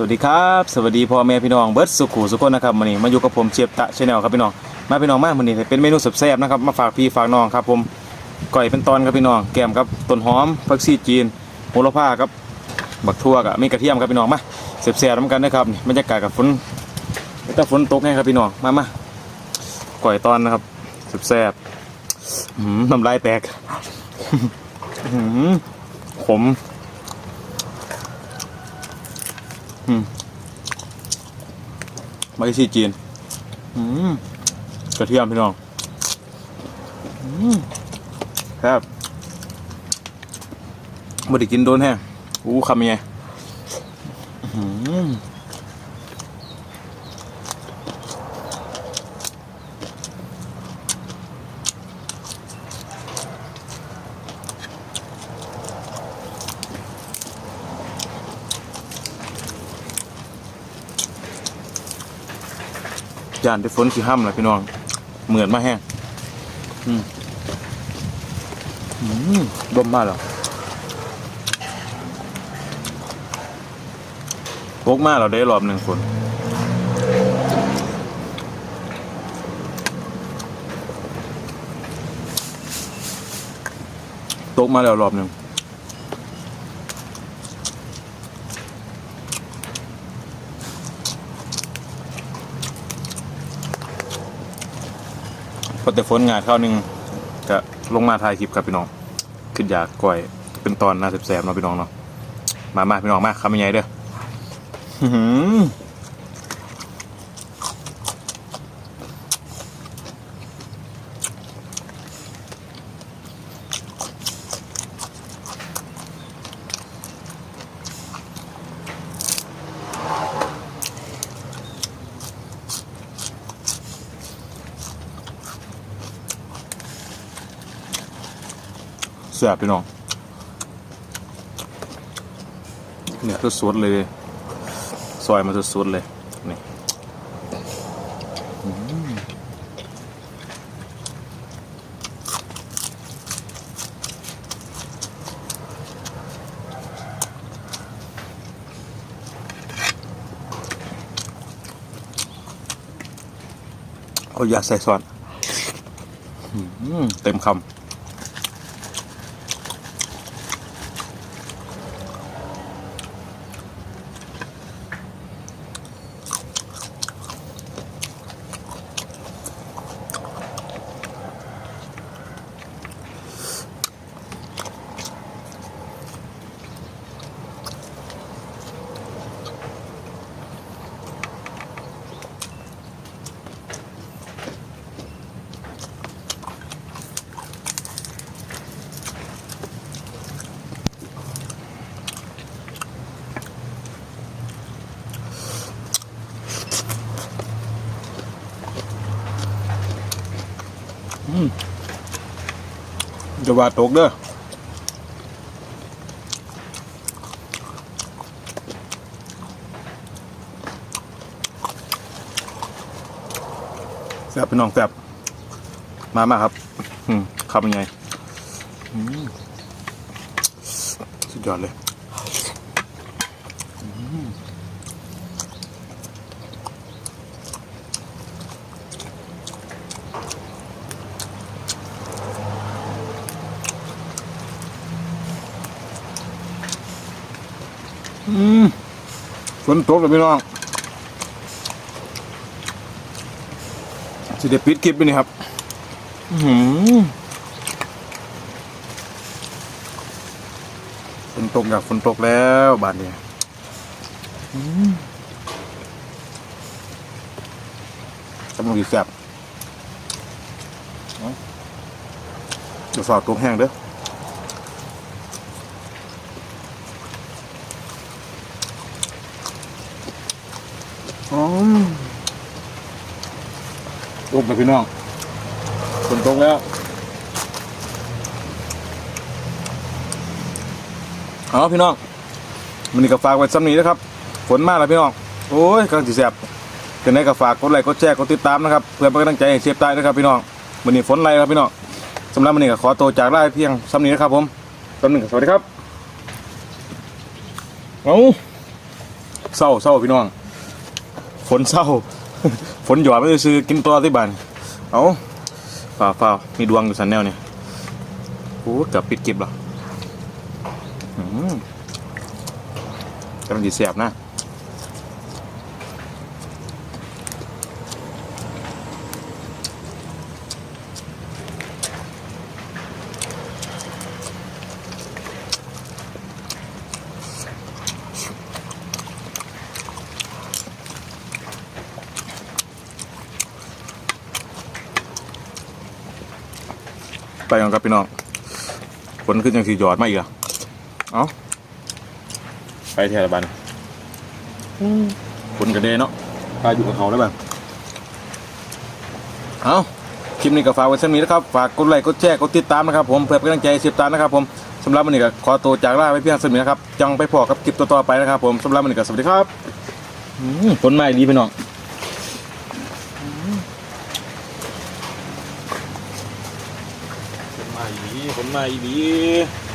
สวัสดีครับสวัสดีพ่อแม่พี่น้องเบิร์ดสุขุสุขคนนะครับวันนี้มาอยู่กับผมเชียบตะชาแนลครับพี่น้องมาพี่น้องมาวันนี้เป็นเมนูสับแซ่บนะครับมาฝากพี่ฝากน้องครับผมก่อยเป็นตอนครับพี่น้องแกมครับต้นหอมผักชีจีนโหระพาครับบักทั่วกับมีกระเทียมครับพี่น้องมาแซ่บน้ำกันนะครับนี่บรรยากาศกับฝนแต่ฝนตกไงครับพี่น้องมามาก่อยตอนนะครับแซ่บๆอื้อหือน้ำลายแตกหือขม ไม่ซีจีนอืมกระเทียมพี่น้องอืมครับไม่ได้กินโดนแฮะอู้คำยังไง อื้อหือจานที่ฝนสีห้ำเลยพี่น้อง เหมือนมาแห้งอืมอืมดมมาแล้วพกมากเราได้รอบหนึ่งคนตกมาแล้วรอบหนึ่ง อแต่ฝนงานเข้านึงจะลงมาถ่ายคลิปครับพี่น้องขึ้นอยากก่อยเป็นตอนน่าแสบๆเนาะพี่น้องเนาะมามาพี่น้องมาคำยังไงเด้อ แสบพี่น้องเนี่ยสุดๆเลยซอยมาสุดๆเลยนี่อืมเอาอยาใส่ซอสเต็มคำ จะว่าตกเด้อแซ่บพี่น้องแซ่บมามาครับอืมคำยังไงสุดยอดเลย อืมฝนตกเลยพี่น้องสิเดปิดคลิปไปนี่ครับ อื้อหือฝนตกอยากฝนตกแล้วบาดนี้อืมกำลังดีแซ่บเดี๋ยวฝากตกแห้งเด้อ ตกไปพี่น้องฝนตกแล้วเอาพี่น้องมันนี่ก็ฝากไว้ซ้ำนี้นะครับฝนมากแล้วพี่น้องโอ้ยกำลังสิแสบเป็นไงก็ฝากกดไลค์กดแชร์กดติดตามนะครับเพื่อเป็นกำลังใจให้เชฟใต้นะครับพี่น้องมันนี่ฝนไรครับพี่น้องสำหรับมันนี่ก็ขอตัวจากได้เพียงซ้ำนี้นะครับผมซ้ำหนึ่งสวัสดีครับเอาเศร้าเศร้าพี่น้องฝนเศร้า ฝนหยอดไม่ได้ซื้อกินตัวที่บ้านเอาฝ่าฝ่ามีดวงอยู่สันแนวเนี่ยโอ้เกือบปิดกิบหรอกำลังดีเสียบนะ ไปกันครับพี่น้องฝนขึ้นยังสีหยอดมาอีกอะเอาไปเทละบันฝนกระเดเนาะพาอยู่กับเขาแล้วบ้างเอาคลิปนี้ก็ฝากไว้เช่นนี้นะครับ ฝากกดไลค์ กดแชร์ กดติดตามนะครับผม เพื่อเป็นกำลังใจเสียบตามนะครับผมสำหรับวันนี้ก็ขอตัวจากลาไปเพียงเท่านี้นะครับ จังไปพอกับคลิปต่อๆไปนะครับผมสำหรับวันนี้ก็สวัสดีครับอืมฝนมาอีกดีพี่น้อง 卖一比一